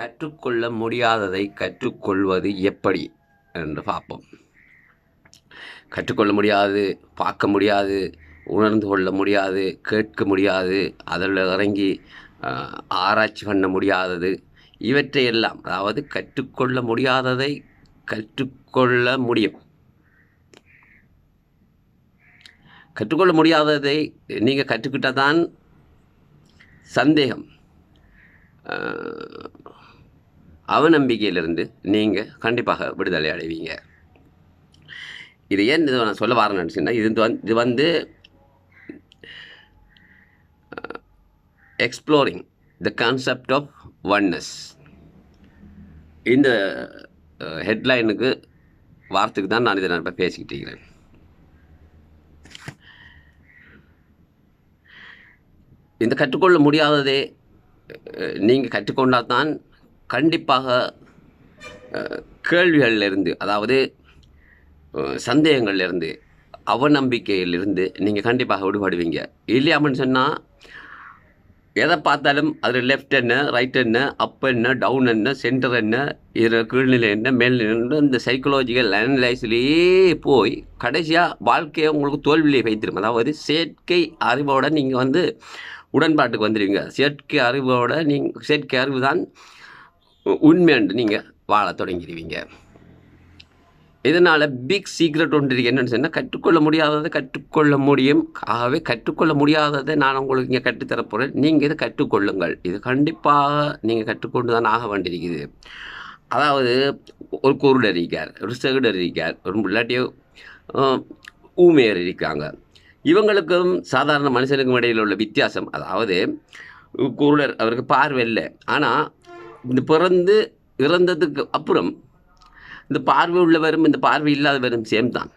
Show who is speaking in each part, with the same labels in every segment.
Speaker 1: கற்றுக்கொள்ள முடியாததை கற்றுக்கொள்வது எப்படி என்று பார்ப்போம். கற்றுக்கொள்ள முடியாது பார்க்க முடியாது உணர்ந்து கொள்ள முடியாது கேட்க முடியாது அதில் இறங்கி ஆராய்ச்சி பண்ண முடியாதது இவற்றையெல்லாம் அதாவது கற்றுக்கொள்ள முடியாததை கற்றுக்கொள்ள முடியும். கற்றுக்கொள்ள முடியாததை நீங்கள் கற்றுக்கிட்டால் தான் சந்தேகம் அவநம்பிக்கையிலிருந்து நீங்கள் கண்டிப்பாக விடுதலை அடைவீங்க. இது ஏன் இது நான் சொல்ல வரேன்னு நினச்சிங்கன்னா இது வந்து இது வந்து exploring the concept of oneness இந்த ஹெட்லைனுக்கு வார்த்தைக்கு தான் நான் இதை நான் இப்போ பேசிக்கிட்டு இருக்கிறேன். இந்த கற்றுக்கொள்ள முடியாததே நீங்கள் கற்றுக்கொண்டால் தான் கண்டிப்பாக கேள்விகளிலிருந்து அதாவது அஹ், சந்தேகங்கள்லேருந்து அவநம்பிக்கையிலிருந்து நீங்கள் கண்டிப்பாக விடுபடுவீங்க. இல்லையாமன்னு சொன்னால் எதை பார்த்தாலும் அதில் லெஃப்ட் என்ன ரைட் என்ன அப் என்ன டவுன் என்ன சென்டர் என்ன இதில் கீழ்நிலை என்ன மேல்நிலை இந்த சைக்கலாஜிக்கல் அனலைஸ்லேயே போய் கடைசியாக வாழ்க்கையை உங்களுக்கு தோல்வியிலே வைத்திரும். அதாவது செயற்கை அறிவோட நீங்கள் வந்து உடன்பாட்டுக்கு வந்துடுவீங்க செயற்கை அறிவோட நீங்கள் செயற்கை அறிவு தான் உண்மையாண்டு நீங்கள் வாழ தொடங்கிடுவீங்க இதனால் பிக் சீக்ரெட் ஒன்று இருக்கு. என்னென்னு சொன்னால் கற்றுக்கொள்ள முடியாததை கற்றுக்கொள்ள முடியும். ஆகவே கற்றுக்கொள்ள முடியாததை நான் உங்களுக்கு இங்கே கற்றுத்தரப்போகிறேன் நீங்கள் இதை கற்றுக்கொள்ளுங்கள். இது கண்டிப்பாக நீங்கள் கற்றுக்கொண்டு தான் ஆக வேண்டியிருக்குது. அதாவது ஒரு குருடர் இருக்கார் ஒரு செகுடர் இருக்கார் ஒரு இல்லாட்டியோ ஊமையர் இருக்காங்க. இவங்களுக்கும் சாதாரண மனுஷனுக்கும் இடையில் உள்ள வித்தியாசம் அதாவது குருடர் அவருக்கு பார்வை இல்லை. ஆனால் இந்த பிறந்து இறந்ததுக்கு அப்புறம் இந்த பார்வை உள்ளவரும் இந்த பார்வை இல்லாதவரும் சேம் தான்.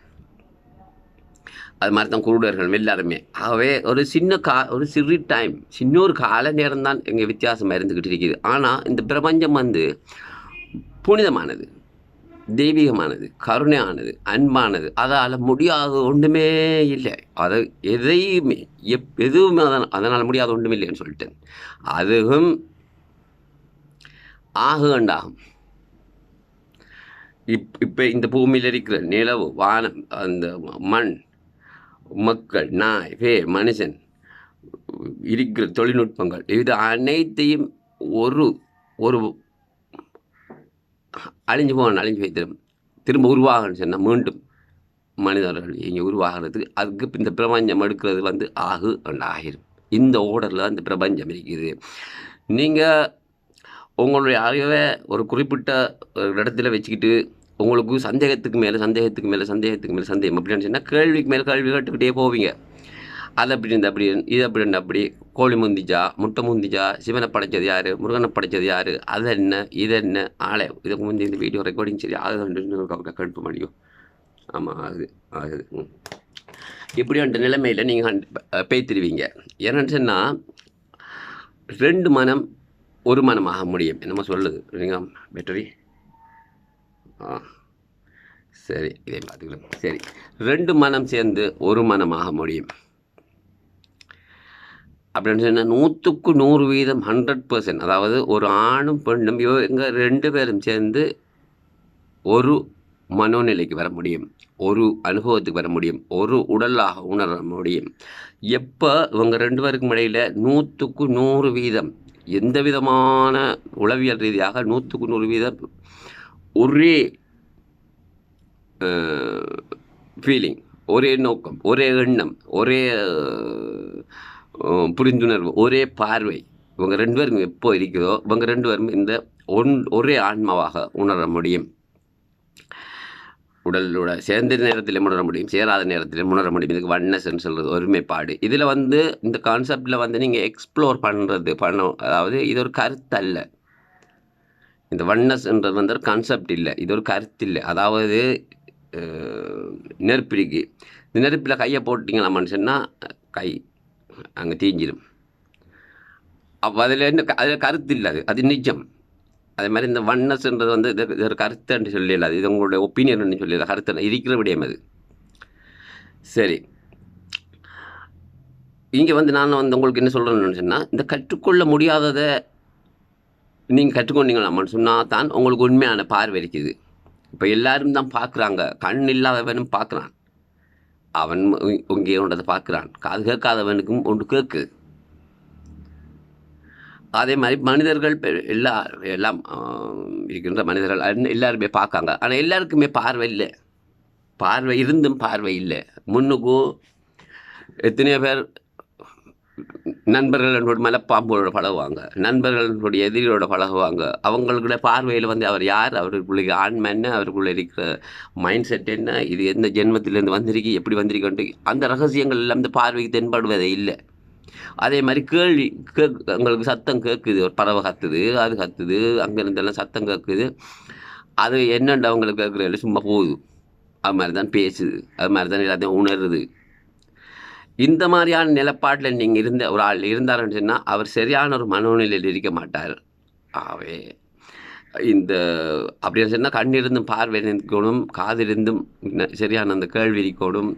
Speaker 1: அது மாதிரி தான் குருடர்கள் எல்லாருமே. ஆகவே ஒரு சின்ன கா ஒரு சிறு டைம் சின்ன ஒரு கால நேரம் தான் எங்கள் வித்தியாசமாக இருந்துக்கிட்டு இருக்குது. ஆனால் இந்த பிரபஞ்சம் வந்து புனிதமானது தெய்வீகமானது கருணையானது அன்பானது. அதால் முடியாத ஒன்றுமே இல்லை. அதை எதையுமே எப் எதுவுமே அதனால் அதனால் முடியாத ஒன்றுமே இல்லைன்னு சொல்லிட்டேன். அதுவும் ஆகுகண்டாகும் இப் இப்போ இந்த பூமியில் இருக்கிற நிலவு வானம் அந்த மண் மக்கள் நாய் வே மனுஷன் இருக்கிற தொழில்நுட்பங்கள் இது அனைத்தையும் ஒரு ஒரு அழிஞ்சு போகணும் அழிஞ்சு வைத்திரும் திரும்ப உருவாகணும்னு சொன்னால் மீண்டும் மனிதர்கள் இங்கே உருவாகிறதுக்கு அதுக்கு இந்த பிரபஞ்சம் எடுக்கிறது வந்து ஆகு அண்ட் ஆகிரும் இந்த ஓர்டரில் இந்த பிரபஞ்சம் இருக்குது நீங்கள் உங்களுடைய அறிவை ஒரு குறிப்பிட்ட ஒரு இடத்துல வச்சுக்கிட்டு உங்களுக்கு சந்தேகத்துக்கு மேலே சந்தேகத்துக்கு மேலே சந்தேகத்துக்கு மேலே சந்தேகம். அப்படின்னு சொன்னால் கேள்விக்கு மேலே கேள்வி கேட்டுக்கிட்டே போவீங்க. அது அப்படி இந்த அப்படி இது அப்படி இந்த அப்படி கோழி முந்திச்சா முட்டை முந்திச்சா சிவனை படைச்சது யார் முருகனை படைச்சது யார் அது என்ன இது என்ன ஆளை இதுக்கு முந்தி இந்த வீடியோ ரெக்கார்டிங் சரி ஆகுது கடுப்பு முடியும் ஆமாம் ஆகுது ஆகுது. ம். இப்படின்ற நிலைமையில் நீங்கள் பேய்த்திருவீங்க என்னென்னு சொன்னால் ரெண்டு மனம் ஒரு மனமாக முடியும். என்னமோ சொல்லுது. இல்லைங்களா? பேட்டரி ஆ. சரி இதை பார்த்துக்கலாம். சரி. ரெண்டு மனம் சேர்ந்து ஒரு மனமாக முடியும். அப்படின்னு சொன்னால் நூற்றுக்கு நூறு வீதம் ஹண்ட்ரட் பர்சன்ட் அதாவது ஒரு ஆணும் பெண்ணும் இவங்க ரெண்டு பேரும் சேர்ந்து ஒரு மனோநிலைக்கு வர முடியும். ஒரு அனுபவத்துக்கு வர முடியும். ஒரு உடலாக உணர முடியும். எப்போ இவங்க ரெண்டு பேருக்கும் இடையில் நூற்றுக்கு நூறு வீதம் எந்த விதமான உளவியல் ரீதியாக நூற்றுக்கு நூறு வீதம் ஒரே ஃபீலிங் ஒரே நோக்கம் ஒரே எண்ணம் ஒரே புரிந்துணர்வு ஒரே பார்வை. இவங்க ரெண்டு பேரும் எப்போ இருக்குதோ இவங்க ரெண்டு பேரும் இந்த ஒன் ஒரே ஆன்மாவாக உணர முடியும். உடலோட சேர்ந்த நேரத்தில் உணர முடியும் சேராத நேரத்தில் உணர முடியும். இதுக்கு வன்னஸ்ன்னு சொல்கிறது ஒருமைப்பாடு. இதில் வந்து இந்த கான்செப்டில் வந்து நீங்கள் எக்ஸ்ப்ளோர் பண்ணுறது பண்ண அதாவது இது ஒரு கருத்து அல்ல இந்த வன்னஸ்ன்றது வந்து ஒரு கான்செப்ட் இல்லை. இது ஒரு கருத்து இல்லை அதாவது அஹ், இந்த நெருப்பில் கையை போட்டிங்களா மனுஷன்னா கை அங்கே தீஞ்சிடும் அப்போ அதில் என்ன அதில் கருத்து இல்லை அது. அது நிஜம். அதே மாதிரி இந்த வண்ணஸ்ன்றது வந்து இது ஒரு கருத்துன்னு சொல்லிடலாம் இது உங்களுடைய ஒப்பீனியன் சொல்லிடலாம் கருத்து இருக்கிற விடயம் அது. சரி. இங்கே வந்து நான் வந்து உங்களுக்கு என்ன சொல்கிறேன்னு சொன்னால் இந்த கற்றுக்கொள்ள முடியாததை நீங்கள் கற்றுக்கொண்டீங்களாமான்னு சொன்னால் தான் உங்களுக்கு உண்மையான பார்வை இருக்குது. இப்போ எல்லாரும் தான் பார்க்குறாங்க. கண் இல்லாதவனும் பார்க்குறான். அவன் இங்கே ஒன்றதை பார்க்குறான். காது கேட்காதவனுக்கும் ஒன்று கேட்குது அதே மாதிரி மனிதர்கள் எல்லா எல்லாம் இருக்கின்ற மனிதர்கள் எல்லாருமே பார்க்காங்க. ஆனால் எல்லாருக்குமே பார்வை இல்லை. பார்வை இருந்தும் பார்வை இல்லை. முன்னுக்கும் எத்தனையோ பேர் நண்பர்களோட என்னோட மலைப்பாம்போட பழகுவாங்க. நண்பர்களுடைய என்னுடைய எதிரியோட பழகுவாங்க. அவங்களுடைய பார்வையில் வந்து அவர் யார்? அவருக்குள்ள ஆன்மை என்ன? அவருக்குள்ளே இருக்கிற மைண்ட் செட் என்ன? இது எந்த ஜென்மத்திலேருந்து வந்திருக்கு? எப்படி வந்திருக்குன்ட்டு அந்த ரகசியங்கள் எல்லாம் இந்த பார்வைக்கு தென்படுவதே இல்லை. அதே மாதிரி கேள்வி கேக் எங்களுக்கு சத்தம் கேட்குது ஒரு பறவை கத்துது அது கத்துது அங்கேருந்தெல்லாம் சத்தம் கேட்குது அது என்னண்டு அவங்களுக்கு கேட்குறது சும்மா போகுது. அது மாதிரி தான் பேசுது. அது மாதிரி தான் எல்லாத்தையும் உணருது. இந்த மாதிரியான நிலப்பாட்டில் நீங்கள் இருந்த ஒரு ஆள் இருந்தாருன்னு சொன்னால் அவர் சரியான ஒரு மனோநிலையில் இருக்க மாட்டார். ஆவே. இந்த அப்படின்னு சொன்னால் கண்ணிருந்தும் பார்வை இருக்கணும் காதிருந்தும் சரியான அந்த கேள்வி இருக்கணும்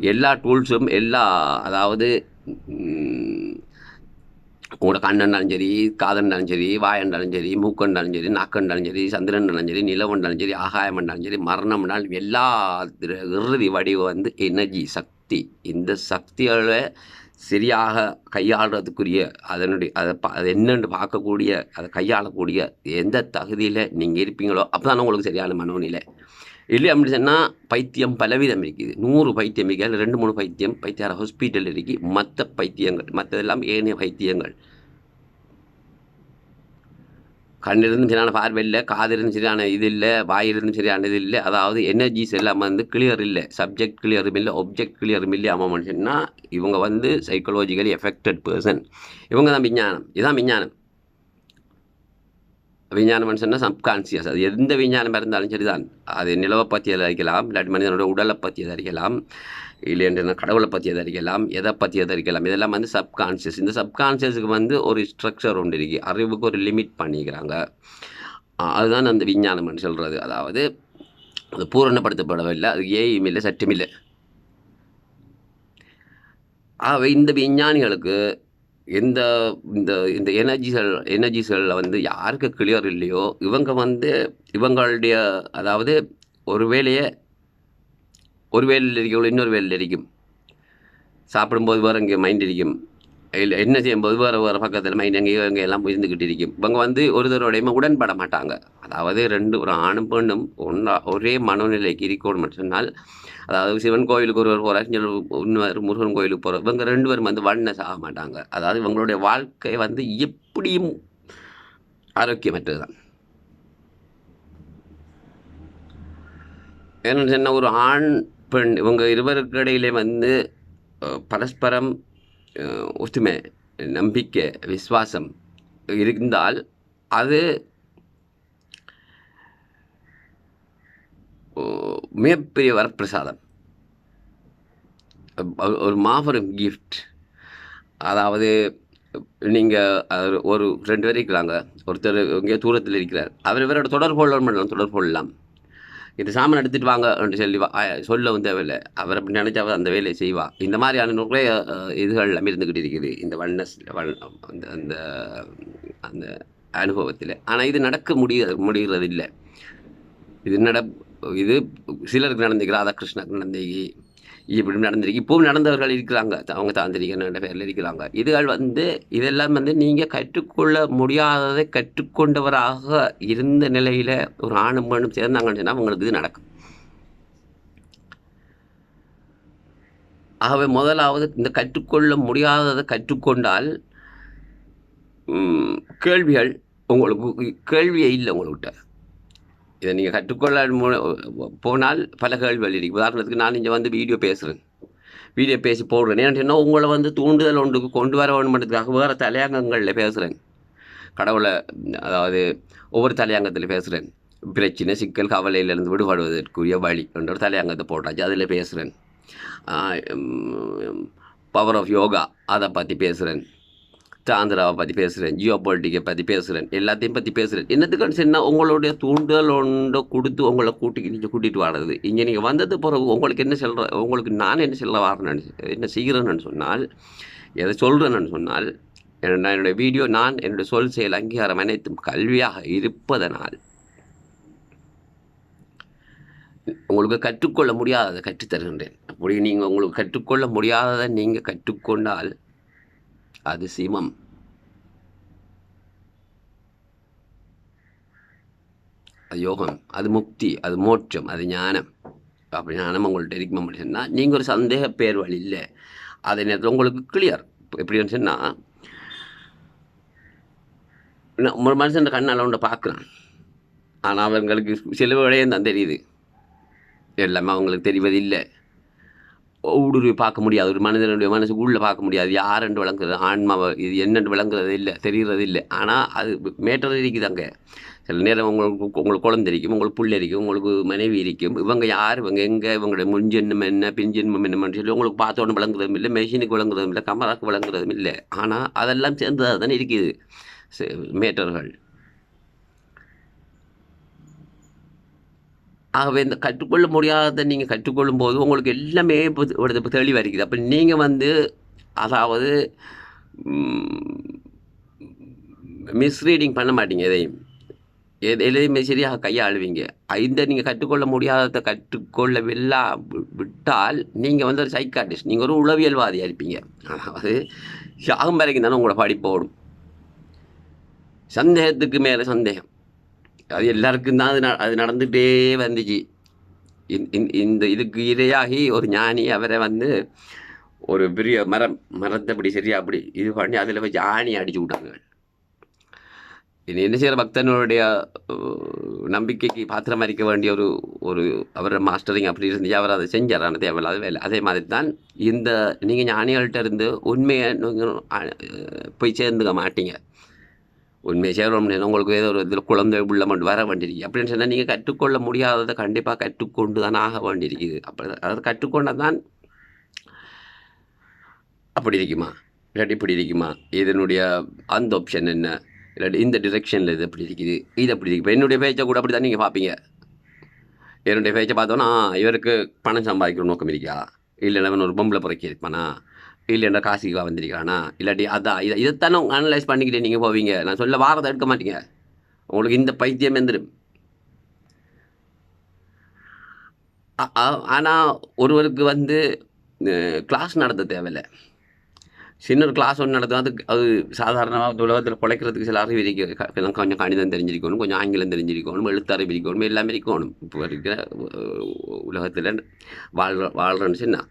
Speaker 1: எல்லா டூல்ஸும் எல்லா அதாவது கூட உங்களோட கண்ணண்டாலும் சரி காதண்டாலும் சரி வாயண்டாலும் சரி மூக்கண்டாலும் சரி நாக்கண்டாலும் சரி சந்திரண்டாலும் சரி நிலவண்டாலும் சரி ஆகாயமண்டாலும் சரி மரணம்னாலும் எல்லா திரு- இறுதி வடிவம் வந்து எனர்ஜி சக்தி. இந்த சக்திகளை சரியாக கையாளுறதுக்குரிய அதனுடைய அதை பா அது என்னென்று பார்க்கக்கூடிய அதை கையாளக்கூடிய எந்த தகுதியில் நீங்கள் இருப்பீங்களோ அப்போ தான் உங்களுக்கு சரியான மனோநிலை. இல்லை அப்படின்னு சொன்னால் பைத்தியம் பலவிதம் இருக்குது. நூறு பைத்தியம் இருக்குது. அதில் ரெண்டு மூணு பைத்தியம் பைத்தியார ஹாஸ்பிட்டல் இருக்கு. மற்ற பைத்தியங்கள் மற்றதெல்லாம் ஏனைய பைத்தியங்கள். கண்ணிருந்தும் சரியான பார்வை இல்லை காதிருந்தும் சரியான இது இல்லை வாயிருந்தும் சரியான இது இல்லை. அதாவது எனர்ஜிஸ் எல்லாம் வந்து கிளியர் இல்லை. சப்ஜெக்ட் கிளியரும் இல்லை ஒப்ஜெக்ட் கிளியரும் இல்லை ஆமாம் மனுஷன்னா இவங்க வந்து சைக்கலாஜிக்கலி எஃபெக்டட் பர்சன் இவங்க தான் விஞ்ஞானம். இதுதான் விஞ்ஞானம். விஞ்ஞானம் மனுஷன்னா சப்கான்சியஸ் அது எந்த விஞ்ஞானமாக இருந்தாலும் சரிதான் அது நிலவை பற்றி எதறிக்கலாம் அறிக்கலாம் இல்லாட்டி மனிதனோட உடலை பற்றி எதை அறிக்கலாம் கடவுளை பற்றி எதை அறிக்கலாம் எதை பற்றி எதை அறிக்கலாம் இதெல்லாம் வந்து சப்கான்ஷியஸ் இந்த சப்கான்ஷியஸுக்கு வந்து ஒரு ஸ்ட்ரக்சர் ஒன்று இருக்குது அறிவுக்கு ஒரு லிமிட் பண்ணிக்கிறாங்க அதுதான் அந்த விஞ்ஞானம் சொல்கிறது அதாவது அது பூரணப்படுத்தப்படவில்லை அது ஏயும் இல்லை சற்றும் இல்லை ஆகவே இந்த விஞ்ஞானிகளுக்கு எந்த இந்த இந்த எனர்ஜிகள் செல்லில் வந்து யாருக்கு கிளியர் இல்லையோ இவங்க வந்து இவங்களுடைய அதாவது ஒரு வேலையை ஒரு வேலையில் இருக்கவங்க இன்னொரு வேலையில் இருக்கும். சாப்பிடும்போது வேறு இங்கே மைண்ட் இருக்கும். இல்லை என்ன செய்யும்போது வேறு வேறு பக்கத்தில் மைண்ட் எங்கேயோ எங்கே எல்லாம் இருந்துக்கிட்டு இருக்கும். இவங்க வந்து ஒருத்தரோடையுமே உடன்பட மாட்டாங்க. அதாவது ரெண்டு ஒரு ஆணும் பெண்ணும் ஒன்றா ஒரே மனநிலைக்கு இருக்கணும்னு சொன்னால் அதாவது சிவன் கோயிலுக்கு ஒருவர் போகிறார் இன்னொரு முருகன் கோயிலுக்கு போகிறார் இவங்க ரெண்டு பேரும் வந்து வண்ணஸ் ஆக மாட்டாங்க. அதாவது இவங்களுடைய வாழ்க்கை வந்து எப்படியும் ஆரோக்கியமற்றது தான் ஏன்னு ஒரு ஆண் பெண் இவங்க இருவருக்கு இடையிலே வந்து பரஸ்பரம் அஹ், ஒற்றுமை நம்பிக்கை விசுவாசம் இருந்தால் அது மிகப்பெரிய வரப்பிரசாதம். ஒரு மாபெரும் கிஃப்ட் அதாவது நீங்கள் ஒரு ரெண்டு பேர் இருக்கிறாங்க. ஒருத்தர் இங்கே தூரத்தில் இருக்கிறார். அவர் இவரோட தொடர்பு கொள்ள பண்ணலாம் தொடர்பு கொள்ளலாம் இது சாமான் எடுத்துகிட்டு வாங்க என்று சொல்லி வா- சொல்லவும் தேவையில்லை. அவர் அப்படி நினச்சா அவர் அந்த வேலையை செய்வா. இந்த மாதிரியான நிறைய இதுகள் எல்லாம் இருந்துக்கிட்டு இருக்குது. இந்த வண்ணஸ் வண் அந்த அந்த அந்த அனுபவத்தில். ஆனால் இது நடக்க முடிய முடிகிறது இல்லை இது நட இது சிலருக்கு நடந்திருக்கு ராதாகிருஷ்ணருக்கு நடந்திருக்கு. இப்படி நடந்திருக்கு. இப்போவும் நடந்தவர்கள் இருக்கிறாங்க. அவங்க தாந்திரிகன்ற பேரில் இருக்கிறாங்க. இதுகள் வந்து இதெல்லாம் வந்து நீங்கள் கற்றுக்கொள்ள முடியாததை கற்றுக்கொண்டவராக இருந்த நிலையில் ஒரு ஆணும் பெண்ணும் சேர்ந்தாங்கன்னு சொன்னால் அவங்களுக்கு இது நடக்கும். ஆகவே முதலாவது இந்த கற்றுக்கொள்ள முடியாததை கற்றுக்கொண்டால் கேள்விகள் உங்களுக்கு கேள்வியே இல்லை உங்கள்கிட்ட. இதை நீங்கள் கற்றுக்கொள்ள போனால் பல கேள்விகள் இருக்கு. உதாரணத்துக்கு நான் இங்கே வந்து வீடியோ பேசுகிறேன் வீடியோ பேசி போடுறேன். ஏன்னா உங்களை வந்து தூண்டுதல் ஒன்றுக்கு கொண்டு வர வேணுமென்றதுக்காக வேறு தலையங்கங்களில் பேசுகிறேன் கடவுளை அதாவது ஒவ்வொரு தலையங்கத்தில் பேசுகிறேன் பிரச்சனை சிக்கல் கவலையிலேருந்து விடுபடுவதற்குரிய வழி என்ற ஒரு தலையங்கத்தை போட்டாச்சு. அதில் பேசுகிறேன் பவர் ஆஃப் யோகா அதை பற்றி பேசுகிறேன் சாந்திராவை பற்றி பேசுகிறேன் ஜியோ பொலிட்டிக்கை பற்றி பேசுகிறேன் எல்லாத்தையும் பற்றி பேசுகிறேன் என்னத்துக்குன்னு சொன்னால் உங்களுடைய தூண்டுதல் ஒன்று கொடுத்து உங்களை கூட்டி நீங்கள் கூட்டிகிட்டு வர்றது. இங்கே நீங்கள் வந்தது பிறகு உங்களுக்கு என்ன சொல்கிற உங்களுக்கு நான் என்ன சொல்ல வரேன்னு என்ன செய்கிறேன்னு சொன்னால் எதை சொல்கிறேன்னு சொன்னால் ஏன்னா என்னுடைய வீடியோ நான் என்னுடைய சொல் செயல் அங்கீகாரம் அனைத்தும் கல்வியாக இருப்பதனால் உங்களுக்கு கற்றுக்கொள்ள முடியாததை கற்றுத்தருகின்றேன். அப்படி நீங்கள் உங்களுக்கு கற்றுக்கொள்ள முடியாததை நீங்கள் கற்றுக்கொண்டால் அது சிமம். அது யோகம் அது முக்தி அது மோட்சம் அது ஞானம். அப்படி ஞானம் உங்கள்கிட்ட இருக்கும் அப்படின்னு சொன்னால் நீங்கள் ஒரு சந்தேக பேர் வழி இல்லை. அதே நேரத்தில் உங்களுக்கு கிளியர் எப்படின்னு சொன்னால் ஒரு மனுஷன் கண்ணால் ஒன்றை பார்க்குறான். ஆனால் அவங்களுக்கு சில விடயம் தான் தெரியுது. எல்லாமே அவங்களுக்கு தெரிவதில்லை. ஊடுருவி பார்க்க முடியாது. ஒரு மனிதனுடைய மனசு உள்ளே பார்க்க முடியாது. யாரென்று விளங்குறது ஆன்மாவை இது என்னென்று விளங்குறது இல்லை தெரிகிறது இல்லை. ஆனால் அது மேட்டர் இருக்குது அங்கே. சில நேரம் உங்களுக்கு உங்களுக்கு குழந்தை இருக்கும் உங்களுக்கு புள்ள இருக்கும் உங்களுக்கு மனைவி இருக்கும். இவங்க யார்? இவங்க எங்கே? இவங்களுடைய முன்ஜென்மம் என்ன? பின்ஜென்மம் என்னன்னு சொல்லி உங்களுக்கு பார்த்தோன்னு விளங்குறதும் இல்லை மெஷினுக்கு விளங்குறதும் இல்லை கமராக்கு விளங்குறதும் இல்லை. ஆனால் அதெல்லாம் சேர்ந்ததாக தானே இருக்குது மேட்டர்கள். ஆகவே இந்த கற்றுக்கொள்ள முடியாததை நீங்கள் கற்றுக்கொள்ளும் போது உங்களுக்கு எல்லாமே இப்போ தெளிவாக இருக்குது அப்போ நீங்கள் வந்து அதாவது மிஸ்ரீடிங் பண்ண மாட்டீங்க எதையும். எது எதையுமே சரியாக கையாளுவீங்க. இந்த நீங்கள் கற்றுக்கொள்ள முடியாததை கற்றுக்கொள்ளவில்லா விட்டால் நீங்கள் வந்து ஒரு சைக்காட்டிஸ்ட் நீங்கள் ஒரு உளவியல்வாதியாக இருப்பீங்க. அதாவது சாகும் வரைக்கும் தானே உங்களை படிப்போடும் சந்தேகத்துக்கு மேலே சந்தேகம். அது எல்லாருக்கும் தான் அது ந- அது நடந்துகிட்டே வந்துச்சு. இந்த- இந்த இதுக்கு இரையாகி ஒரு ஞானி அவரை வந்து ஒரு பெரிய மரம் மரத்தை அப்படி சரியா அப்படி இது பண்ணி அதில் வச்சு ஆணி அடிச்சு விட்டாங்க. இனி என்ன செய்கிற பக்தனுடைய நம்பிக்கைக்கு பாத்திரம் அளிக்க வேண்டிய ஒரு ஒரு அவரோட மாஸ்டரிங் அப்படி இருந்துச்சு. அவர் அதை செஞ்சார். ஆனால் தேவையில்லாத வேலை. அதே மாதிரி தான் இந்த நீங்கள் ஞானிகள்கிட்ட இருந்து உண்மையை நீங்கள் போய் சேர்ந்துக்க மாட்டீங்க. உண்மையை சேரும் உங்களுக்கு ஏதோ ஒரு இதில் குழந்தை உள்ள மட்டும் வர வேண்டியிருக்கு. அப்படின்னு சொன்னால் நீங்கள் கற்றுக்கொள்ள முடியாததை கண்டிப்பாக கற்றுக்கொண்டு தான் ஆக வேண்டியிருக்குது. அப்படி அதை கற்றுக்கொண்டால் தான் அப்படி இருக்குமா? இல்லாட்டி இப்படி இருக்குமா? இதனுடைய அந்த ஆப்ஷன் என்ன? இல்லாட்டி இந்த டிரெக்ஷனில் இது எப்படி இருக்குது? இது எப்படி இருக்கு இப்போ என்னுடைய பேச்சை கூட அப்படி தான் நீங்கள் பார்ப்பீங்க. என்னுடைய பேச்சை பார்த்தோன்னா இவருக்கு பணம் சம்பாதிக்கிற நோக்கம் இருக்கா? இல்லை அவன் ஒரு பொம்பளை புறக்கி இருப்பானா? இல்லைன்னா காசுக்கு வந்திருக்கிறானா? இல்லாட்டி அதான் இதை இதைத்தானே அனலைஸ் பண்ணிக்கிட்டே நீங்கள் போவீங்க. நான் சொல்ல வாரத்தை எடுக்க மாட்டீங்க. உங்களுக்கு இந்த பைத்தியம் எந்திரும். ஆனால் ஒருவருக்கு வந்து கிளாஸ் நடத்த தேவையில்லை. சின்ன ஒரு கிளாஸ் ஒன்று நடத்தும் அது அது சாதாரணமாக உலகத்தில் குலைக்கிறதுக்கு சில அறிவு இருக்கு. கொஞ்சம் கணிதம் தெரிஞ்சிருக்கணும் கொஞ்சம் ஆங்கிலம் தெரிஞ்சிருக்கணும் எழுத்தறிவு இருக்கணும் எல்லாமே இருக்கணும். இப்போ இருக்கிற உலகத்தில் வாழ்கிற வாழ்கிறேன்னு சொன்னால்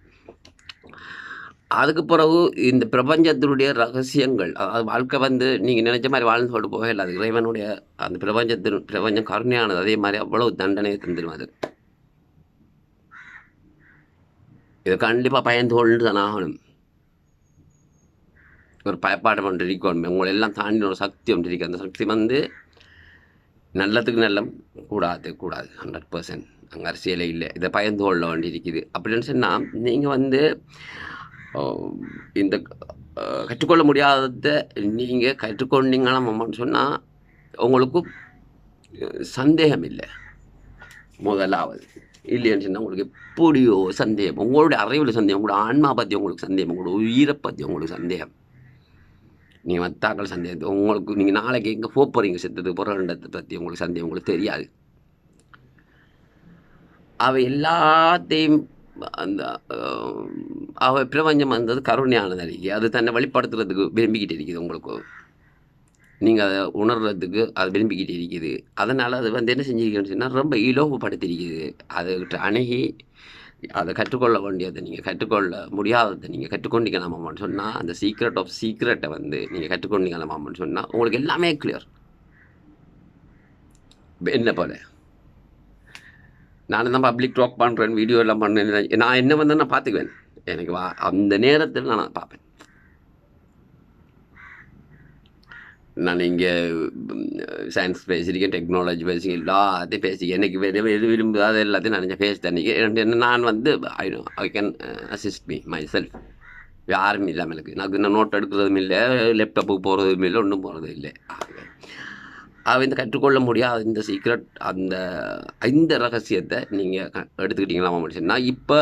Speaker 1: அதுக்கு பிறகு இந்த பிரபஞ்சத்தினுடைய ரகசியங்கள் அதாவது வாழ்க்கை வந்து நீங்கள் நினைச்ச மாதிரி வாழ்ந்து கொண்டு போக இல்லை. அது இறைவனுடைய அந்த பிரபஞ்சத்தின் பிரபஞ்சம் கருணையானது. அதே மாதிரி அவ்வளவு தண்டனையை தந்துடும் அது. இதை கண்டிப்பாக பயந்து கொண்டு தான் ஆகணும். ஒரு பயப்பாடம் ஒன்று இருக்கணும். உங்களை எல்லாம் தாண்டி ஒரு சக்தி ஒன்று இருக்கு. அந்த சக்தி வந்து நல்லதுக்கு நல்லம் கூடாது கூடாது. ஹண்ட்ரட் பர்சன்ட் அங்கே அரசியலே இல்லை. இதை பயந்து கொள்ள வேண்டி இருக்குது அப்படின்னு சொன்னால் நீங்கள் வந்து இந்த கற்றுக்கொள்ள முடியாததை நீங்கள் கற்றுக்கொண்டீங்களாம்னு சொன்னால் உங்களுக்கு சந்தேகம் இல்லை முதலாவது. இல்லைன்னு சொன்னால் உங்களுக்கு எப்படியோ சந்தேகம். உங்களுடைய அறிவில் சந்தேகம் உங்களோட ஆன்மா பற்றி உங்களுக்கு சந்தேகம் உங்களோட உயிரை பற்றி உங்களுக்கு சந்தேகம். நீங்கள் மத்தாக்கள் சந்தேகம் உங்களுக்கு நீங்கள் நாளைக்கு எங்கே போக போகிறீங்க செத்ததுக்கு புறண்டத்தை பற்றி உங்களுக்கு சந்தேகம் உங்களுக்கு தெரியாது. அவை எல்லாத்தையும் அந்த அவ பிரபஞ்சம் வந்தது கருணையானது அறிக்கை அது தன்னை வெளிப்படுத்துறதுக்கு விரும்பிக்கிட்டு இருக்குது உங்களுக்கு. நீங்கள் அதை உணர்றதுக்கு அது விரும்பிக்கிட்டு இருக்குது. அதனால் அது வந்து என்ன செஞ்சிருக்கேன்னு சொன்னால் ரொம்ப இலோபப்படுத்திருக்குது அதுகிட்ட அணுகி அதை கற்றுக்கொள்ள வேண்டியதை நீங்கள் கற்றுக்கொள்ள முடியாததை நீங்கள் கற்றுக்கொண்டீங்களாமான்னு சொன்னால் அந்த சீக்ரெட் ஆஃப் சீக்ரெட்டை வந்து நீங்கள் கற்றுக்கொண்டீங்களாமான்னு சொன்னால் உங்களுக்கு எல்லாமே கிளியர் என்ன போல? நான் தான் பப்ளிக் டாக் பண்ணுறேன் வீடியோ எல்லாம் பண்ணேன். நான் என்ன வந்து நான் பார்த்துக்குவேன். எனக்கு வா அந்த நேரத்தில் நான் பார்ப்பேன். நான் இங்கே சயின்ஸ் பேசியிருக்கேன் டெக்னாலஜி பேசியிருக்கேன் எல்லாத்தையும் பேசி எனக்கு வெறும் எது விரும்புதாத எல்லாத்தையும் நான் பேசி தண்ணிக்கு நான் வந்து I I can assist me myself யாரும் இல்லாமல் எனக்கு. எனக்கு நான் நோட் எடுக்கிறதும் இல்லை லேப்டாப்புக்கு போகிறதும் இல்லை ஒன்றும் போகிறதும் இல்லை. ஆகவே அவ இந்த கற்றுக்கொள்ள முடியாத இந்த சீக்ரெட் அந்த இந்த ரகசியத்தை நீங்கள் எடுத்துக்கிட்டீங்களா சொன்னால் இப்போ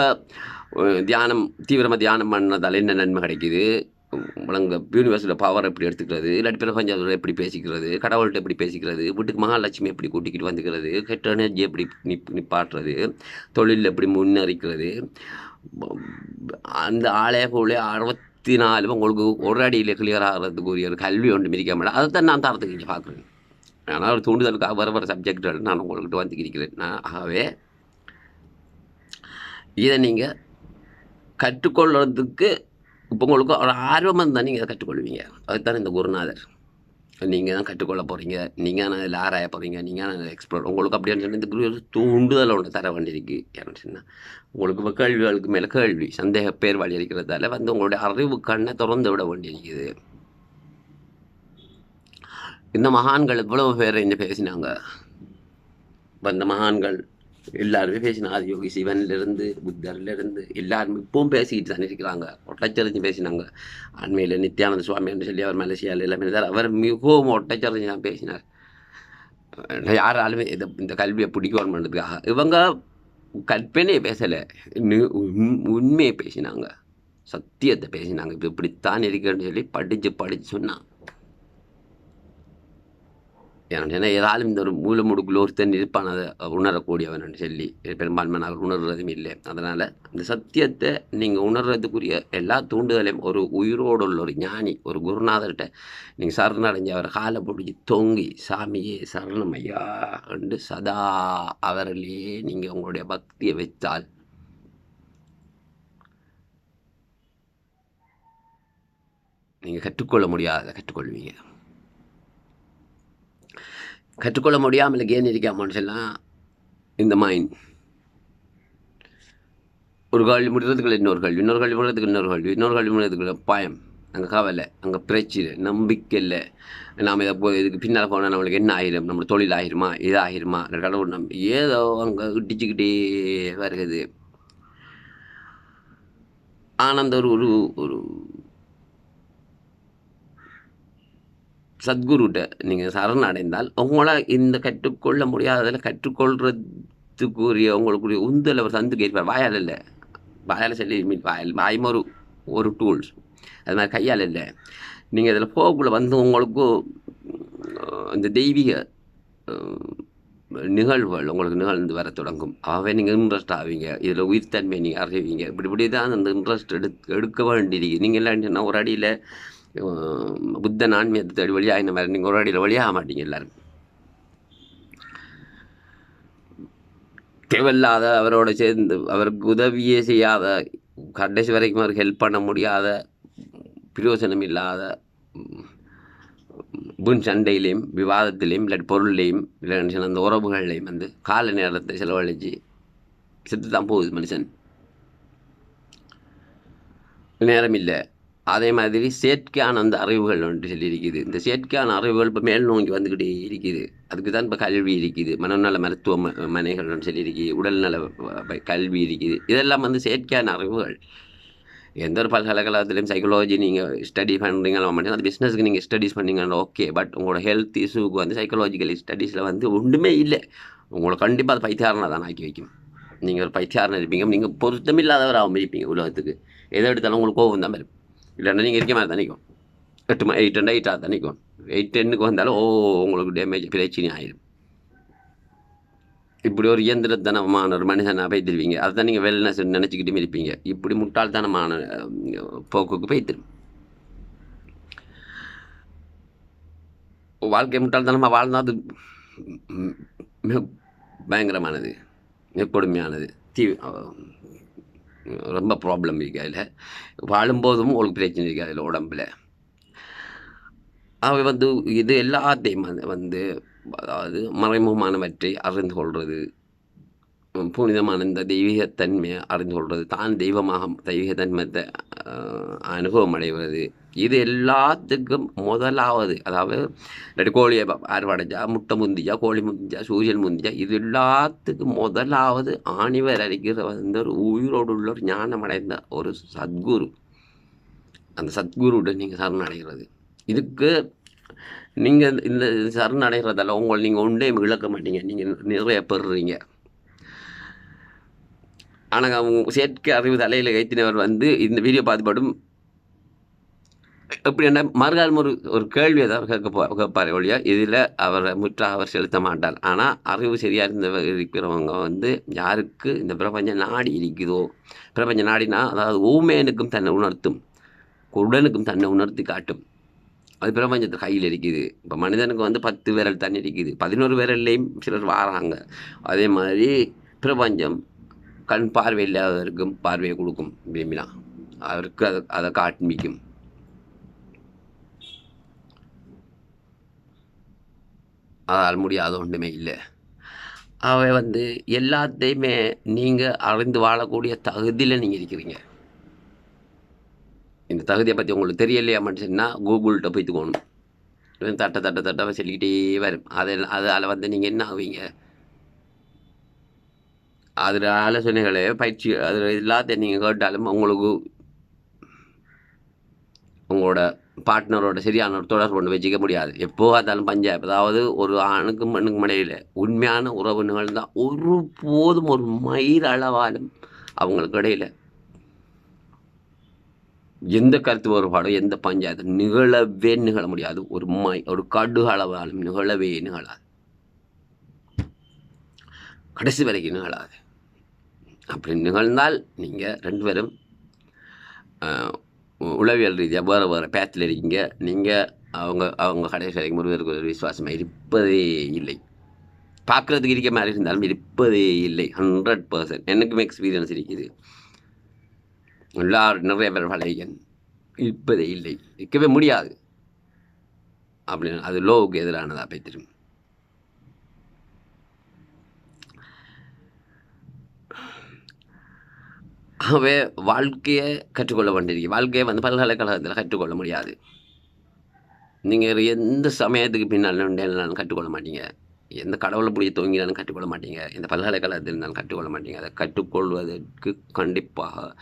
Speaker 1: தியானம் தீவிரமாக தியானம் பண்ணதால் என்ன நன்மை கிடைக்கிது? விளங்க யூனிவர்ஸில் பவர் எப்படி எடுத்துக்கிறது? இல்லாட்டி பிரபஞ்சத்தில் எப்படி பேசிக்கிறது? கடவுள்கிட்ட எப்படி பேசிக்கிறது? வீட்டுக்கு மகாலட்சுமி எப்படி கூட்டிக்கிட்டு வந்துக்கிறது? கெட்ட எனர்ஜி எப்படி நிப் நிப்பாட்டுறது? தொழிலில் எப்படி முன்னறிக்கிறது? அந்த ஆலயக்குள்ளே அறுபத்தி நாலு உங்களுக்கு ஒரு அடியில் கிளியர் ஆகிறதுக்குரிய ஒரு கல்வி ஒன்று மிதிக்க மாட்டேன் அதை தான் நான் தரத்துக்கு பார்க்குறேன் ஆனால் ஒரு தூண்டுதலுக்காக வர வர சப்ஜெக்டுகள் நான் உங்கள்கிட்ட வந்து இருக்கிறேன் நான் ஆகவே இதை நீங்கள் கற்றுக்கொள்றதுக்கு இப்போ உங்களுக்கு ஒரு ஆர்வம் இருந்தால் நீங்கள் அதை கற்றுக்கொள்வீங்க. அதுதான் இந்த குருநாதர். நீங்கள் தான் கற்றுக்கொள்ள போகிறீங்க நீங்கள் தான் அதில் ஆராய போகிறீங்க நீங்கள் தான் எக்ஸ்ப்ளோர் உங்களுக்கு அப்படின்னு சொல்லி இந்த குரு தூண்டுதல் ஒன்று தர வேண்டியிருக்கு. ஏன்னு சொன்னால் உங்களுக்கு இப்போ கேள்விகளுக்கு மேலே கேள்வி சந்தேக பேர் வழி இருக்கிறதால வந்து உங்களுடைய அறிவு கண்ணை திறந்து விட வேண்டியிருக்குது. இந்த மகான்கள் இவ்வளவு பேர் என்ன பேசினாங்க? இப்போ மகான்கள் எல்லாருமே பேசினா ஆதியோகி சிவன்லேருந்து புத்தர்லேருந்து எல்லாருமே இப்பவும் பேசிக்கிட்டு தான் இருக்கிறாங்க. ஒட்டச்சரிஞ்சு பேசினாங்க. அண்மையில் நித்யானந்த சுவாமின்னு சொல்லி அவர் மலேசியாவில் எல்லாமே இருந்தார். அவர் மிகவும் ஒட்டச்சரிஞ்சு தான் பேசினார். யாராலுமே இதை இந்த கல்வியை பிடிக்கணுன்றதுக்காக இவங்க கற்பனையை பேசலை. உண்மையை பேசினாங்க. சத்தியத்தை பேசினாங்க. இப்போ இப்படித்தான் இருக்குன்னு சொல்லி படித்து படித்து சொன்னான் ஏன்னா ஏதாலும் இந்த ஒரு மூல முடுக்குள்ள ஒருத்தன் இருப்பான் அதை உணரக்கூடியவன் சொல்லி பெரும்பான்மை நாங்கள் உணர்றதும் இல்லை. அதனால் இந்த சத்தியத்தை நீங்கள் உணர்றதுக்குரிய எல்லா தூண்டுதலையும் ஒரு உயிரோடு உள்ள ஒரு ஞானி ஒரு குருநாதர்கிட்ட நீங்கள் சரணடைஞ்சு அவரை காலை பிடிச்சி தொங்கி சாமியே சரணம் ஐயா என்று சதா அவரிலேயே நீங்கள் உங்களுடைய பக்தியை வைத்தால் நீங்கள் கற்றுக்கொள்ள முடியாத கற்றுக்கொள்வீங்க. கற்றுக்கொள்ள முடியாமல் ஏன் இருக்காமன்னு சொல்லலாம் இந்த மைண்ட் ஒரு கேள்வி முடிகிறதுக்குள்ள இன்னொரு கேள்வி இன்னொரு கேள்வி முடிகிறதுக்கு இன்னொரு கேள்வி இன்னொரு கேள்வி முடிகிறதுக்குள்ள பயம் அங்கே கவலை அங்கே பிரச்சனை நம்பிக்கை இல்லை. நாம் இதை போ இதுக்கு பின்னால் போனால் நம்மளுக்கு என்ன ஆயிரும்? நம்ம தொழில் ஆகிருமா இது ஆகிருமா கடவுள் நம்பி ஏதோ அங்கே இடிச்சுக்கிட்டே வருகிறது ஆனந்த ஒரு ஒரு ஒரு சத்குருட்ட நீங்கள் சரண் அடைந்தால் உங்களால் இந்த கற்றுக்கொள்ள முடியாததில் கற்றுக்கொள்றதுக்குரிய உங்களுக்குரிய உந்தல் அவர் தந்து கேட்பார் வாயால் இல்லை. வாயால் சொல்லி மீன் வாயில் வாயும் ஒரு ஒரு டூல்ஸ் அது மாதிரி கையால் இல்லை. நீங்கள் இதில் போகக்குள்ள வந்து உங்களுக்கு இந்த தெய்வீக நிகழ்வுகள் உங்களுக்கு நிகழ்ந்து வர தொடங்கும். ஆகவே நீங்கள் இன்ட்ரெஸ்ட் ஆவீங்க. இதில் உயிர்த்தன்மை நீங்கள் அறிவீங்க இப்படி இப்படி தான் அந்த இன்ட்ரெஸ்ட் எடுக்க எடுக்க வேண்டியிருக்கு நீங்கள் எல்லாம் ஒரு அடியில் புத்த நான்மியத்தை தேடி வழியாக மாதிரி நீங்கள் ஒரு அடியில் வழியாக மாட்டீங்க எல்லாரும். தேவையில்லாத அவரோட சேர்ந்து அவருக்கு உதவியே செய்யாத கடைசி வரைக்கும் அவருக்கு ஹெல்ப் பண்ண முடியாத பிரயோசனம் இல்லாத வீண் சண்டையிலையும் விவாதத்திலையும் இல்லாட்டி பொருள்லையும் இல்லை அந்த உறவுகள்லையும் வந்து கால நேரத்தை செலவழித்து செத்து தான் போகுது மனுஷன். நேரம் இல்லை. அதே மாதிரி செயற்கையான அந்த அறிவுகள் வந்து சொல்லியிருக்குது. இந்த செயற்கையான அறிவுகள் இப்போ மேல் நோக்கி வந்துக்கிட்டே இருக்குது. அதுக்கு தான் இப்போ கல்வி இருக்குது. மனநல மருத்துவ மனைகள் சொல்லியிருக்குது உடல்நல கல்வி இருக்குது. இதெல்லாம் வந்து செயற்கையான அறிவுகள். எந்த ஒரு பல்கலைக்கழகத்துலையும் சைக்காலஜி நீங்கள் ஸ்டடி பண்ணுறீங்களா மட்டும் அந்த பிஸ்னஸுக்கு நீங்கள் ஸ்டடிஸ் பண்ணீங்கன்னா ஓகே பட் உங்களோட ஹெல்த் இஷ்யூக்கு வந்து சைக்காலஜிக்கல் ஸ்டடீஸில் வந்து ஒன்றுமே இல்லை. உங்களை கண்டிப்பாக அது பைத்தியாரனை தான் ஆக்கி வைக்கும். நீங்கள் ஒரு பைத்தியாரனை இருப்பீங்க. நீங்கள் பொருத்தமில்லாதவராகவும் இருப்பீங்க உலகத்துக்கு. எதை எடுத்தாலும் உங்களுக்கு கோவம் தான் வரும். இல்லைன்னா நீங்கள் இருக்க மாதிரி தனிக்கும் எட்டு மணி எயிட் அண்ட் எயிட்டாக தனிக்கும் எயிட் டென்னுக்கு வந்தாலும் ஓ உங்களுக்கு டேமேஜ் பிரச்சனை ஆயிடும் இப்படி ஒரு இயந்திரத்தனமான ஒரு மனுஷனாக போய்த்திருவீங்க அதுதான் நீங்கள் வெல்னஸ் நினச்சிக்கிட்டு இருப்பீங்க. இப்படி முட்டாள்தனமான போக்குக்கு போய்த்திரும் வாழ்க்கை முட்டாள்தனமாக வாழ்ந்தால் அது மிக பயங்கரமானது. மிக கொடுமையானது தீ ரொம்ப ப்ராப்ளம் இருக்குது அதில். வாழும்போதும் உங்களுக்கு பிரச்சனை இருக்குது அதில் உடம்பில். அவை வந்து இது எல்லாத்தையும் வந்து அதாவது மறைமுகமானவற்றை அறிந்து கொள்வது புனிதமான இந்த தெய்வீகத்தன்மையை அறிந்து கொள்வது தான் தெய்வமாக தெய்வீகத்தன்மத்தை அனுபவம் அடைவது இது எல்லாத்துக்கும் முதலாவது. அதாவது இல்லாட்டி கோழியை அறுவடைஞ்சா முட்டை முந்திச்சா கோழி முந்திச்சா சூரியன் முந்திச்சா இது எல்லாத்துக்கும் முதலாவது ஆணிவர் அடிக்கிற வந்து ஒரு உயிரோடு உள்ள ஒரு ஞானம் அடைந்த ஒரு சத்குரு. அந்த சத்குருடன் நீங்கள் சரணடைகிறது. இதுக்கு நீங்கள் இந்த சரணடைகிறதால உங்களை நீங்கள் ஒன்றே இழக்க மாட்டீங்க. நீங்கள் நிறைய பெறுறீங்க. ஆனால் அவங்க செயற்கை அறிவு தலையில் கைத்தினவர் வந்து இந்த வீடியோ பார்த்துப்படும். எப்படி என்ன மறுகாலம் ஒரு ஒரு கேள்வி தான் கேட்க போ கேட்பார் ஒழியா இதில் அவரை முற்றாக அவர் செலுத்த மாட்டார். ஆனால் அறிவு சரியாக இருந்த இருக்கிறவங்க வந்து யாருக்கு இந்த பிரபஞ்ச நாடி இருக்குதோ பிரபஞ்ச நாடினா அதாவது ஊமேனுக்கும் தன்னை உணர்த்தும். உடனுக்கும் தன்னை உணர்த்தி காட்டும். அது பிரபஞ்சத்தில் கையில் இருக்குது இப்போ மனிதனுக்கு வந்து பத்து விரல் தண்ணி இருக்குது பதினோரு விரல்லையும் சிலர் வாராங்க. அதே மாதிரி பிரபஞ்சம் கண் பார்வை இல்லாதவருக்கும் பார்வையை கொடுக்கும். விரும்பினா அவருக்கு அதை அதை காண்பிக்கும். அதால் முடியாத ஒன்றுமே இல்லை. அவை வந்து எல்லாத்தையுமே நீங்கள் அறிந்து வாழக்கூடிய தகுதியில் நீங்கள் இருக்கிறீங்க. இந்த தகுதியை பற்றி உங்களுக்கு தெரியலையா மனுஷன்னா கூகுள்கிட்ட போய்த்துக்கணும் இவன் தட்ட தட்ட தட்ட சொல்லிக்கிட்டே வரும். அதில் அதில் வந்து நீங்கள் என்ன ஆவீங்க? அதில் ஆலோசனைகளே பயிற்சி அதில் எல்லாத்தையும் நீங்கள் கேட்டாலும் உங்களுக்கு உங்களோட பார்ட்னரோட சரியான ஒரு தொடர்பு கொண்டு வச்சுக்க முடியாது. எப்போ பார்த்தாலும் பஞ்சாயத்து. அதாவது ஒரு ஆணுக்கும் பெண்ணுக்கும் இடையில உண்மையான உறவு நிகழ்ந்தால் ஒரு போதும் ஒரு மயிர் அளவாலும் அவங்களுக்கு இடையில எந்த கருத்து வேறுபாடும் எந்த பஞ்சாயத்து நிகழவே நிகழ முடியாது. ஒரு மை ஒரு கடு அளவாலும் நிகழவே நிகழாது. கடைசி வரைக்கும் நிகழாது. அப்படி நிகழ்ந்தால் நீங்கள் ரெண்டு பேரும் ஆஹ், உளவியல் ரீதியாக வேறு வேறு பேத்தில் இருக்கீங்க. நீங்கள் அவங்க அவங்க கடைசி வரைக்கும் ஒரு விசுவாசமாக இருப்பதே இல்லை. பார்க்குறதுக்கு இருக்க மாதிரி இருந்தாலும் இருப்பதே இல்லை. ஹண்ட்ரட் பர்சன்ட் எனக்கும் எக்ஸ்பீரியன்ஸ் இருக்குது. எல்லாரும் நிறைய பேர் பழகியன் இருப்பதே இல்லை. இருக்கவே முடியாது. அப்படின்னு அது லோவுக்கு எதிரானதாக போய் திரும்ப ஆகவே வாழ்க்கையை கற்றுக்கொள்ள வேண்டியிருக்கு. வாழ்க்கையை வந்து பல்கலைக்கழகத்தில் கற்றுக்கொள்ள முடியாது. நீங்கள் எந்த சமயத்துக்கு பின்னால் இருந்தாலும் கற்றுக்கொள்ள மாட்டீங்க. எந்த கடவுளை பிடிச்சி தூங்கினாலும் கற்றுக்கொள்ள மாட்டீங்க. எந்த பல்கலைக்கழகத்தில் இருந்தாலும் கற்றுக்கொள்ள மாட்டீங்க. அதை கற்றுக்கொள்வதற்கு கண்டிப்பாக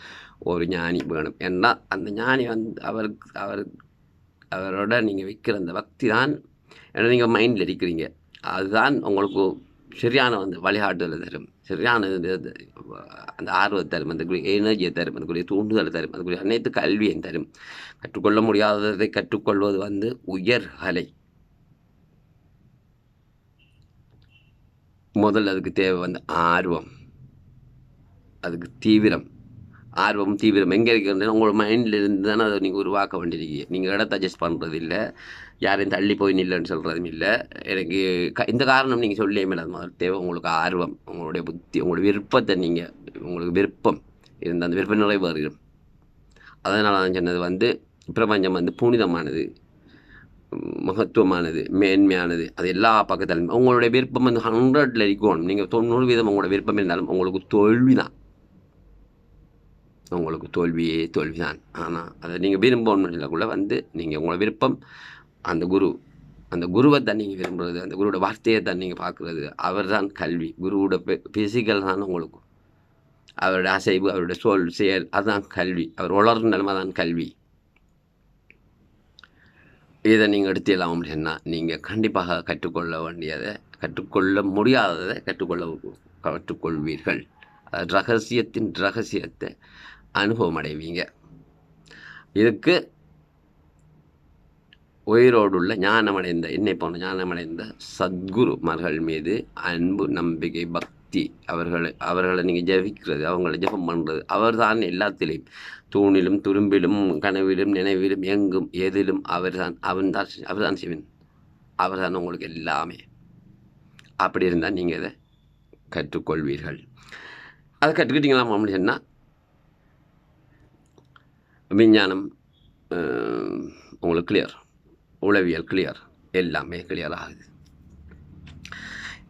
Speaker 1: ஒரு ஞானி வேணும். ஏன்னா அந்த ஞானி வந்து அவருக்கு அவர் அவரோட நீங்கள் வைக்கிற அந்த பக்தி தான் ஏன்னா நீங்கள் மைண்டில் இருக்கிறீங்க. அதுதான் உங்களுக்கு சரியான வந்து வழிகாட்டுதலை தரும். சரியான அந்த ஆர்வத்தை தரும் அந்த எனர்ஜியை தரும் அதுக்குரிய தூண்டுதலை தரும் அதுக்குரிய அனைத்து கல்வியை தரும். கற்றுக்கொள்ள முடியாததை கற்றுக்கொள்வது வந்து உயர்கலை முதல்ல அதுக்கு தேவை வந்து ஆர்வம். அதுக்கு தீவிரம். ஆர்வம் தீவிரம் எங்கே இருக்கிறது உங்களோட மைண்டில் இருந்து தானே அதை நீங்கள் உருவாக்க வேண்டியிருக்கீங்க நீங்கள் இடத்த அட்ஜஸ்ட் பண்ணுறது இல்லை. யாரையும் தள்ளி போய் நில்லுன்னு சொல்கிறதும் இல்லை. எனக்கு க இந்த காரணம் நீங்கள் சொல்லியே மேலே முதல் தேவை. உங்களுக்கு ஆர்வம் உங்களுடைய புத்தி உங்களோட விருப்பத்தை நீங்கள் உங்களுக்கு விருப்பம் இருந்த அந்த விருப்பம் நிறைவேறும். அதனால் நான் சொன்னது வந்து பிரபஞ்சம் வந்து புனிதமானது மகத்துவமானது மேன்மையானது. அது எல்லா பக்கத்திலும். உங்களுடைய விருப்பம் வந்து ஹண்ட்ரட்ல இருக்கணும். நீங்கள் தொண்ணூறு வீதம் உங்களோட விருப்பம் இருந்தாலும் உங்களுக்கு தோல்வி தான் உங்களுக்கு தோல்வியே தோல்வி தான் ஆனால் அதை நீங்கள் விரும்பணும்ல வந்து நீங்கள் உங்களை விருப்பம் அந்த குரு அந்த குருவை தான் நீங்கள் விரும்புகிறது அந்த குருவோட வார்த்தையை தான் நீங்கள் பார்க்குறது அவர் தான் கல்வி. குருவோட பிசிக்கல் தான் உங்களுக்கு. அவருடைய அசைவு அவருடைய சொல் செயல் அதுதான் கல்வி. அவர் வளர்ந்த நிலைமை தான் கல்வி. இதை நீங்கள் எடுத்துலாம் அப்படின்னா நீங்கள் கண்டிப்பாக கற்றுக்கொள்ள வேண்டியதை கற்றுக்கொள்ள முடியாததை கற்றுக்கொள்ள கற்றுக்கொள்வீர்கள். ரகசியத்தின் ரகசியத்தை அனுபவம் அடைவீங்க இதுக்கு உயிரோடுள்ள ஞானமடைந்த என்னை போன்ற ஞானமடைந்த சத்குருமார்கள் மீது அன்பு நம்பிக்கை பக்தி அவர்களை அவர்களை நீங்கள் ஜெபிக்கிறது அவங்களை ஜெபம் பண்ணுறது அவர் தான் எல்லாத்திலையும் தூணிலும் துரும்பிலும் கனவிலும் நினைவிலும் எங்கும் எதிலும் அவர் தான் அவன் தான் அவர் தான் சிவன். அவர் தான் உங்களுக்கு எல்லாமே. அப்படி இருந்தால் நீங்கள் இதை கற்றுக்கொள்வீர்கள். அதை கற்றுக்கிட்டீங்களா அப்படின்னு சொன்னால் விஞ்ஞானம் உங்களுக்கு கிளியர் உளவியல் கிளியர் எல்லாமே கிளியர் ஆகுது.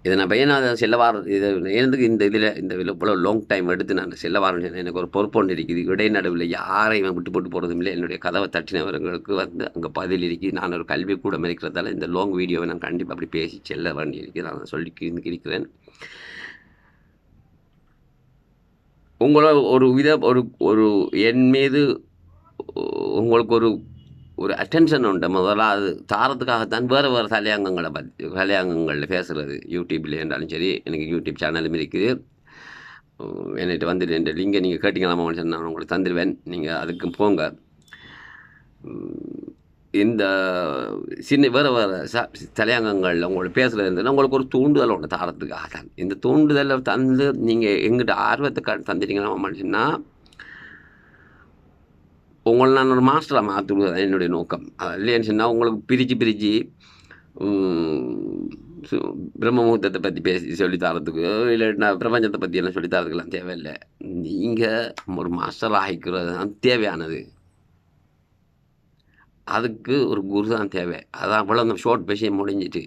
Speaker 1: இதை நான் பையனாக செல்ல வாரம் இது எனக்கு இந்த இதில் இந்த இவ்வளோ லாங் டைம் எடுத்து நான் செல்ல வாரம் எனக்கு ஒரு பொறுப்பு ஒன்று இருக்குது. இடைநடுவில் யாரையும் விட்டு போட்டு போகிறதும் இல்லை. என்னுடைய கதவை தட்டினவர்களுக்கு வந்து அங்கே பதில் இருக்கி. நான் ஒரு கல்வி கூட இருக்கிறதால இந்த லாங் வீடியோவை நான் கண்டிப்பாக அப்படி பேசி செல்ல வேண்டியிருக்கு நான் சொல்லி இருக்கிறேன் உங்களோட ஒரு வித ஒரு ஒரு என் மீது உங்களுக்கு ஒரு ஒரு அட்டென்ஷன் உண்டு முதலாவது தாரத்துக்காகத்தான் வேறு வேறு தலையங்கங்களை பற்றி தலையாங்கங்களில் பேசுகிறது யூடியூப்பில் என்றாலும் சரி எனக்கு யூடியூப் சேனலும் இருக்குது. என்கிட்ட வந்துட்டு இந்த லிங்கை நீங்கள் கேட்டிங்களாமா சொன்னால் நான் உங்களுக்கு தந்துடுவேன் நீங்கள் அதுக்கு போங்க. இந்த சின்ன வேறு வேறு ச தலையங்கங்களில் உங்களுக்கு பேசுகிறது உங்களுக்கு ஒரு தூண்டுதல் ஒன்று தாரத்துக்காக தான் இந்த தூண்டுதலை தந்து நீங்கள் எங்கிட்ட ஆர்வத்தை க தந்துட்டீங்கன்னா மனுஷன்னா உங்களை நான் ஒரு மாஸ்டராக மாற்றுவது என்னுடைய நோக்கம். அது இல்லைன்னு சொன்னால் உங்களுக்கு பிரித்து பிரித்து பிரம்ம முகூர்த்தத்தை பற்றி பேசி சொல்லி தரத்துக்கு இல்லைன்னா பிரபஞ்சத்தை பற்றி எல்லாம் சொல்லி தரதுக்கெல்லாம் தேவையில்லை. நீங்கள் ஒரு மாஸ்டர் ஆகிக்கிறது தான் தேவையானது. அதுக்கு ஒரு குரு தான் தேவை. அதான் அவ்வளோ அந்த ஷார்ட் விஷயம் முடிஞ்சிட்டு.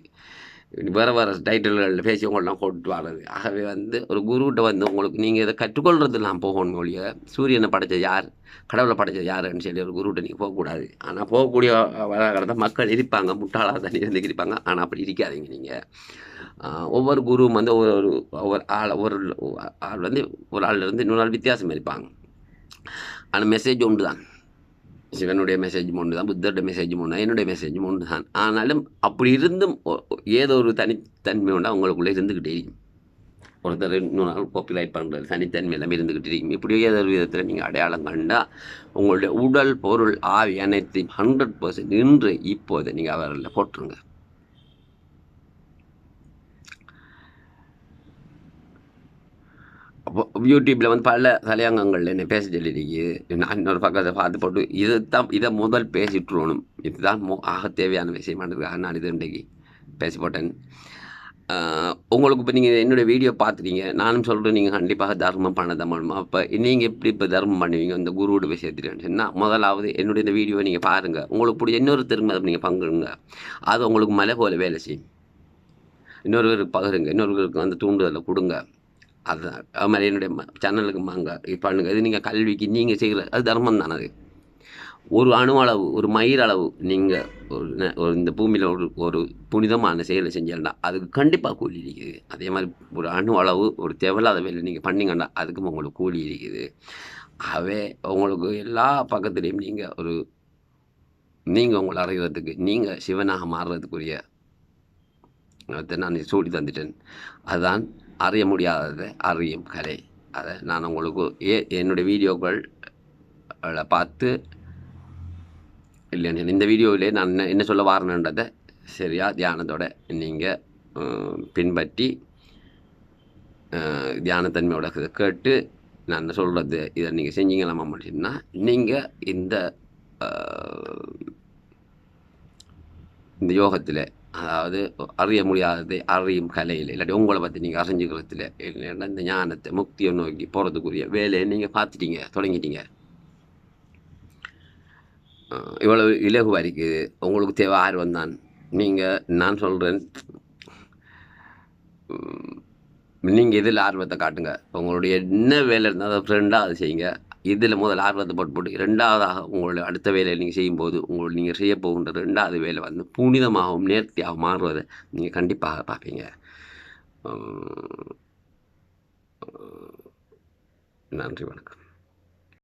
Speaker 1: வேறு வேறு டைட்டில்களில் பேசி உங்களெலாம் கொண்டு வர்றது. ஆகவே வந்து ஒரு குருகிட்ட வந்து உங்களுக்கு நீங்கள் இதை கற்றுக்கொள்றதுலாம் போகணும் ஒழிய சூரியனை படைச்ச யார் கடவுளை படைச்ச யாருன்னு சொல்லி ஒரு குருகிட்ட நீங்கள் போகக்கூடாது. ஆனால் போகக்கூடிய வராகிறத மக்கள் இருப்பாங்க முட்டாளாக தண்ணி இருந்து இருப்பாங்க. ஆனால் அப்படி இருக்காதீங்க நீங்கள் ஒவ்வொரு குருவும் வந்து ஒவ்வொரு ஒரு ஒவ்வொரு ஆள் ஒரு ஆள் வந்து ஒரு ஆள் இருந்து இன்னொரு ஆள் வித்தியாசம் இருப்பாங்க. ஆனால் மெசேஜ் ஒன்று தான் சிவனுடைய மெசேஜ் ஒன்று தான் புத்தருடைய மெசேஜ் ஒன்று என்னுடைய மெசேஜ் ஒன்று தான். ஆனாலும் அப்படி இருந்தும் ஏதோ ஒரு தனித்தன்மை ஒன்று அவங்களுக்குள்ளே இருந்துக்கிட்டே இருக்கும். ஒருத்தர் இன்னொரு நாள் காப்பிரைட் பண்ணுறது தனித்தன்மை எல்லாமே இருந்துக்கிட்டு இருக்கும். இப்படியே ஏதோ ஒரு விதத்தில் நீங்கள் அடையாளம் கண்டால் உங்களுடைய உடல் பொருள் ஆவி அனைத்தையும் ஹண்ட்ரட் பர்சன்ட் இன்று இப்போது நீங்கள் அவரில் போட்டுருங்க. யூடியூப்பில் வந்து பல தலையங்கங்கள் என்ன பேச சொல்லியிருக்கு. நான் இன்னொரு பக்கத்தை பார்த்து போட்டு இதை தான் இதை முதல் பேசிட்டுருவணும் இதுதான் மோ ஆக தேவையான விஷயமானதுக்காக நான் இது இன்றைக்கு பேசி போட்டேன். உங்களுக்கு இப்போ நீங்கள் என்னுடைய வீடியோ பார்த்துட்டீங்க. நானும் சொல்கிறேன் நீங்கள் கண்டிப்பாக தர்மம் பண்ண தான் அப்போ நீங்கள் எப்படி இப்போ தர்மம் பண்ணுவீங்க? இந்த குருவோட விஷயத்துலன்னு சொன்னால் முதலாவது என்னுடைய இந்த வீடியோவை நீங்கள் பாருங்கள் உங்களுக்கு பிடிச்ச இன்னொரு திரும்ப அதை நீங்கள் பங்குங்க. அது உங்களுக்கு மலை போல வேலை செய்யும். இன்னொருவருக்கு பகிருங்க. இன்னொருவருக்கு வந்து தூண்டுதலை கொடுங்க. அதுதான் அது மாதிரி என்னுடைய ம- சேனலுக்கு மாங்க பண்ணுங்க. இது நீங்கள் கல்விக்கு நீங்கள் செய்கிற அது தர்மம் தானே அது. ஒரு அணு அளவு ஒரு மயிர் அளவு நீங்கள் ஒரு ந- ஒரு இந்த பூமியில் ஒரு ஒரு புனிதமான செயலை செஞ்சீங்கன்னா அதுக்கு கண்டிப்பாக கூலி இருக்குது. அதே மாதிரி ஒரு அணு அளவு ஒரு தேவையில்லாத வேலை நீங்கள் பண்ணிங்கன்னா அதுக்கும் உங்களுக்கு கூலி இருக்குது. அவே உங்களுக்கு எல்லா பக்கத்துலேயும் நீங்கள் ஒரு நீங்கள் உங்களை அறிகிறதுக்கு நீங்கள் சிவனாக மாறுறதுக்குரிய அதை நான் சூடி தந்துட்டேன். அதுதான் அறிய முடியாததை அறியும் கலை. அதை நான் உங்களுக்கு ஏ என்னுடைய வீடியோக்கள் பார்த்து இல்லைன்னு இந்த வீடியோவிலே நான் என்ன என்ன சொல்ல வாரணுன்றதை சரியா தியானத்தோட நீங்கள் பின்பற்றி தியானத்தன்மையோட கேட்டு நான் சொல்கிறது இதை நீங்கள் செஞ்சீங்களாமா அப்படின்னா நீங்கள் இந்த இந்த யோகத்தில் அதாவது அறிய முடியாததை அறியும் கலையில் இல்லாட்டி உங்களை பற்றி நீங்கள் அறிஞ்சுக்கிறதுல இல்லைன்னா இந்த ஞானத்தை முக்தியை நோக்கி போகிறதுக்குரிய வேலையை நீங்கள் பார்த்துட்டீங்க தொடங்கிட்டீங்க. இவ்வளவு இலகுவாக இருக்குது உங்களுக்கு தேவை ஆர்வம் தான். நீங்கள் நான் சொல்கிறேன் நீங்கள் இதில் ஆர்வத்தை காட்டுங்க. உங்களுடைய என்ன வேலை இருந்தால் அதை ஃப்ரெண்டாக அதை செய்யுங்க. இதில் முதல் ஆர்வத்தை போட்டு போட்டு ரெண்டாவதாக உங்களுடைய அடுத்த வேலையை நீங்கள் செய்யும்போது உங்கள் நீங்கள் செய்ய போகின்ற ரெண்டாவது வேலை வந்து புனிதமாகவும் நேர்த்தியாகவும் மாறுவதை நீங்கள் கண்டிப்பாக பார்ப்பீங்க. நன்றி வணக்கம்.